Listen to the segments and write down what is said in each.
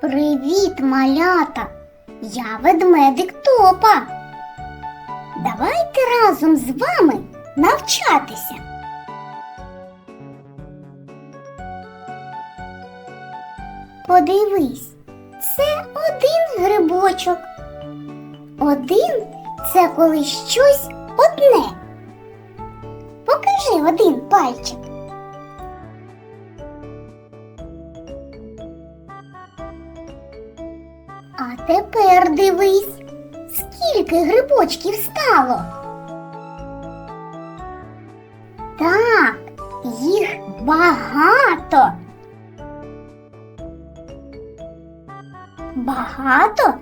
Привіт, малята! Я ведмедик Топа. Давайте разом з вами навчатися. Подивись, це один грибочок. Один це коли щось одне. Покажи один пальчик. Тепер дивись, скільки грибочків стало. Так, їх багато. Багато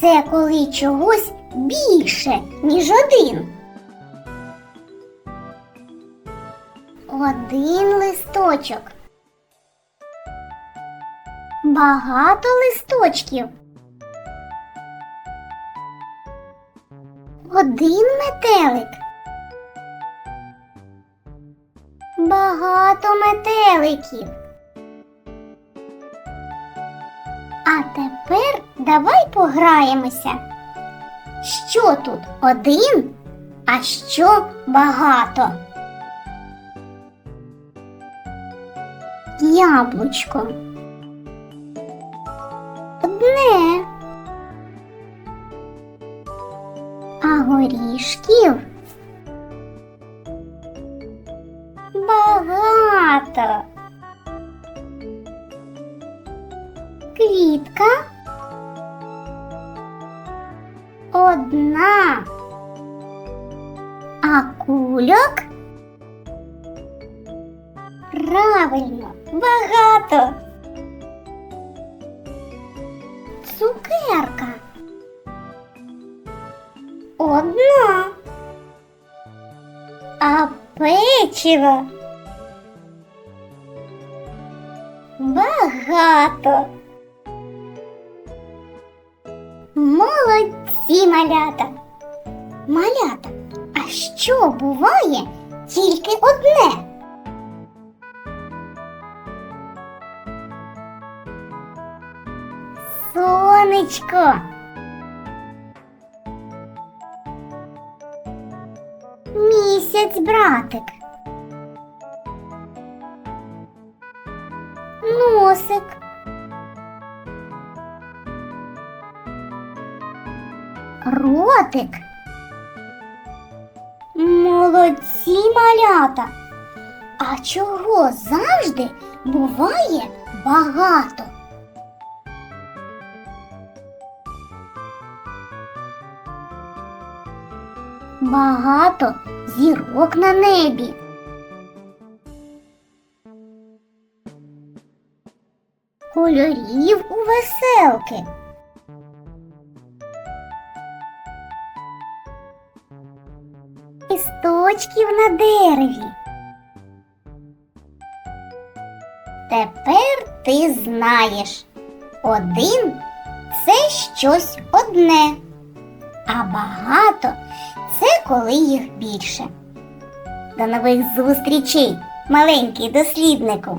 це коли чогось більше, ніж один. Один листочок. Багато листочків. Один метелик. Багато метеликів. А тепер давай пограємося. Що тут один, а що багато? Яблучко. А горішків багато. Квітка одна. А кульок правильно багато. Цукерка Одна. А печиво багато. Молодці малята. Малята, а що буває тільки одне? Сонечко. Місяць, братик. Носик. Ротик. Молодці малята. А чого завжди буває багато? Багато зірок на небі. Кольорів у веселки. Листочків на дереві. Тепер ти знаєш, один це щось одне, а багато це коли їх більше. До нових зустрічей, маленький досліднику!